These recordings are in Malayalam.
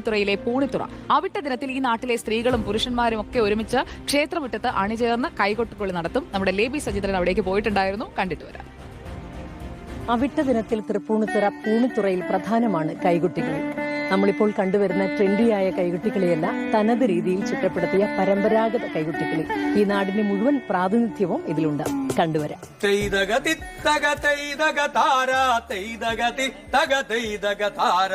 തൃപ്പൂണിത്തുറയിലെ പൂണിത്തുറ അവിട്ട ദിനത്തിൽ ഈ നാട്ടിലെ സ്ത്രീകളും പുരുഷന്മാരും ഒക്കെ ഒരുമിച്ച് ക്ഷേത്രമുറ്റത്ത് അണിചേർന്ന് കൈകൊട്ടുകൊള്ളി നടത്തും. നമ്മുടെ ലേബി സജിത്രൻ അവിടേക്ക് പോയിട്ടുണ്ടായിരുന്നു. കണ്ടിട്ട് വരാം. അവിട്ട ദിനത്തിൽ തൃപ്പൂണിത്തുറ പൂണിത്തുറയിൽ പ്രധാനമാണ് കൈകുട്ടികളി. നമ്മളിപ്പോൾ കണ്ടുവരുന്ന ട്രെൻഡിയായ കൈകൊട്ടിക്കളിയല്ല തനത് രീതിയിൽ ചിട്ടപ്പെടുത്തിയ പരമ്പരാഗത കൈകൊട്ടിക്കളി ഈ നാടിന്റെ മുഴുവൻ പ്രാതിനിധ്യവും ഇതിലുണ്ട്. കണ്ടുവരാം. താര താര.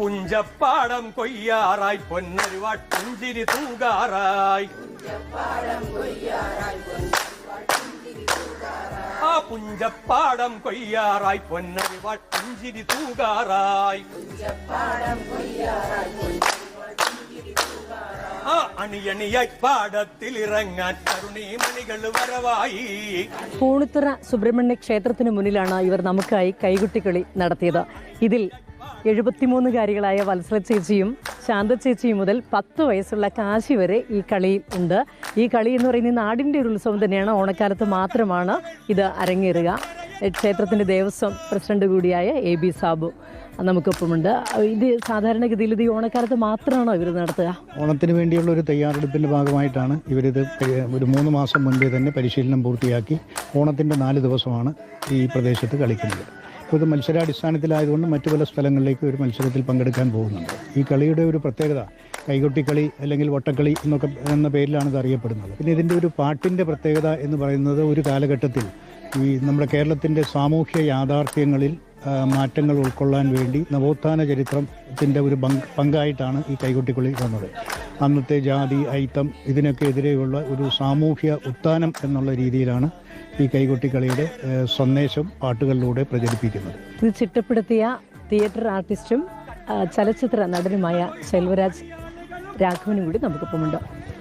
പുഞ്ചപ്പാടം കൊയ്യാറായി പൊന്നരുവാ പുഞ്ചിരി തൂകാറായി. ആ പുഞ്ചപ്പാടം കൊയ്യാറായി പൊന്നരുവാ പുഞ്ചിരി തൂകാറായി. ആ അണിയണിയായി പാടത്തിൽ ഇറങ്ങാൻ കരുണീമണികൾ വരവായി. പൂണിത്തുറ സുബ്രഹ്മണ്യ ക്ഷേത്രത്തിന് മുന്നിലാണ് ഇവർ നമുക്കായി കൈകുട്ടിക്കളി നടത്തിയത്. ഇതിൽ എഴുപത്തിമൂന്നുകാരികളായ വത്സല ചേച്ചിയും ശാന്ത ചേച്ചിയും മുതൽ പത്ത് വയസ്സുള്ള കാശി വരെ ഈ കളിയിൽ ഉണ്ട്. ഈ കളി എന്ന് പറയുന്നത് നാടിന്റെ ഒരു ഉത്സവം തന്നെയാണ്. ഓണക്കാലത്ത് മാത്രമാണ് ഇത് അരങ്ങേറുക. ക്ഷേത്രത്തിന്റെ ദേവസ്വം പ്രസിഡന്റ് കൂടിയായ എ ബി സാബു നമുക്കൊപ്പമുണ്ട്. ഇത് സാധാരണഗതിയിൽ ഇത് ഓണക്കാലത്ത് മാത്രമാണോ ഇവർ നടത്തുക? ഓണത്തിന് വേണ്ടിയുള്ള ഒരു തയ്യാറെടുപ്പിന്റെ ഭാഗമായിട്ടാണ് ഇവരിത് ഒരു മൂന്ന് മാസം മുൻപേ തന്നെ പരിശീലനം പൂർത്തിയാക്കി ഓണത്തിന്റെ നാല് ദിവസമാണ് ഈ പ്രദേശത്ത് കളിക്കുന്നത്. ഇത് മത്സരാടിസ്ഥാനത്തിലായതുകൊണ്ട് മറ്റു പല സ്ഥലങ്ങളിലേക്ക് ഒരു മത്സരത്തിൽ പങ്കെടുക്കാൻ പോകുന്നുണ്ട്. ഈ കളിയുടെ ഒരു പ്രത്യേകത കൈകൊട്ടിക്കളി അല്ലെങ്കിൽ വട്ടക്കളി എന്നൊക്കെ എന്ന പേരിലാണ് ഇത് അറിയപ്പെടുന്നത്. പിന്നെ ഇതിന്റെ ഒരു പാട്ടിന്റെ പ്രത്യേകത എന്ന് പറയുന്നത് ഒരു കാലഘട്ടത്തിൽ ഈ നമ്മുടെ കേരളത്തിന്റെ സാമൂഹ്യ യാഥാർത്ഥ്യങ്ങളിൽ മാറ്റങ്ങൾ ഉൾക്കൊള്ളാൻ വേണ്ടി നവോത്ഥാന ചരിത്രത്തിന്റെ ഒരു പങ്ക് പങ്കായിട്ടാണ് ഈ കൈകൊട്ടിക്കളി വന്നത്. അന്നത്തെ ജാതി ഐത്തം ഇതിനൊക്കെ എതിരെയുള്ള ഒരു സാമൂഹ്യ ഉത്ഥാനം എന്നുള്ള രീതിയിലാണ് ഈ കൈകൊട്ടിക്കളിയുടെ സന്ദേശം പാട്ടുകളിലൂടെ പ്രചരിപ്പിക്കുന്നത്. ഇത് ചിട്ടപ്പെടുത്തിയ തിയേറ്റർ ആർട്ടിസ്റ്റും ചലച്ചിത്ര നടനുമായ ശെൽവരാജ് രാഘവനും കൂടി നമുക്കൊപ്പമുണ്ട്.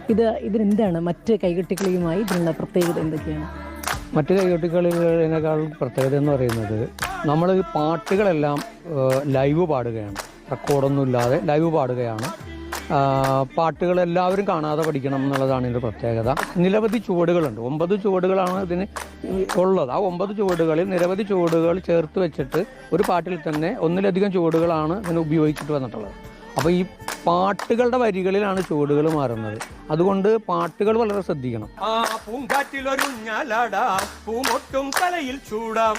ഇത് ഇതിനെന്താണ് മറ്റ് കൈകൊട്ടിക്കളിയുമായി ഇതിനുള്ള പ്രത്യേകത എന്തൊക്കെയാണ്? മറ്റ് കൈകൊട്ടിക്കളികളേക്കാൾ പ്രത്യേകത എന്ന് പറയുന്നത് നമ്മൾ പാട്ടുകളെല്ലാം ലൈവ് പാടുകയാണ്. റെക്കോർഡൊന്നും ഇല്ലാതെ ലൈവ് പാടുകയാണ്. പാട്ടുകൾ എല്ലാവരും കാണാതെ പഠിക്കണം എന്നുള്ളതാണ് ഇതിന്റെ പ്രത്യേകത. നിരവധി ചുവടുകളുണ്ട്. ഒമ്പത് ചുവടുകളാണ് ഇതിന് ഉള്ളത്. ആ ഒമ്പത് ചുവടുകളിൽ നിരവധി ചുവടുകൾ ചേർത്ത് വെച്ചിട്ട് ഒരു പാട്ടിൽ തന്നെ ഒന്നിലധികം ചുവടുകളാണ് ഇതിന് ഉപയോഗിച്ചിട്ട് വന്നിട്ടുള്ളത്. അപ്പോൾ ഈ പാട്ടുകളുടെ വരികളിലാണ് ചുവടുകൾ മാറുന്നത്. അതുകൊണ്ട് പാട്ടുകൾ വളരെ ശ്രദ്ധിക്കണം. ആ പൂങ്കാറ്റിലൊരുഞ്ഞാലാടാം പൂമൊട്ടും തലയിൽ ചൂടാം.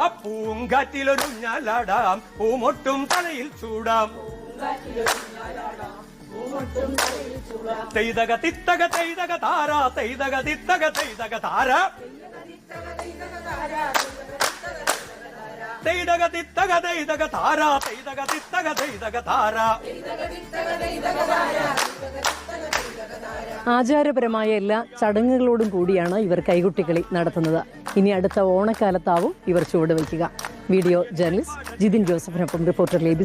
ആ പൂങ്കാറ്റിലൊരുഞ്ഞാലാടാം പൂമൊട്ടും തലയിൽ ചൂടാം. തൈതക തിത്തക തൈതക താര തൈതക തിത്തക തൈതക താര. തൈതക തിത്തക തൈതക താര തൈതക തിത്തക തൈതക താര. ആചാരപരമായ എല്ലാ ചടങ്ങുകളോടും കൂടിയാണ് ഇവർ കൈകൊട്ടിക്കളി നടത്തുന്നത്. ഇനി അടുത്ത ഓണക്കാലത്താവും ഇവർ ചുവട് വയ്ക്കുക വീഡിയോ ജേർണലിസ്റ്റ് ജിതിൻ ജോസഫിനൊപ്പം റിപ്പോർട്ടർ ലേബി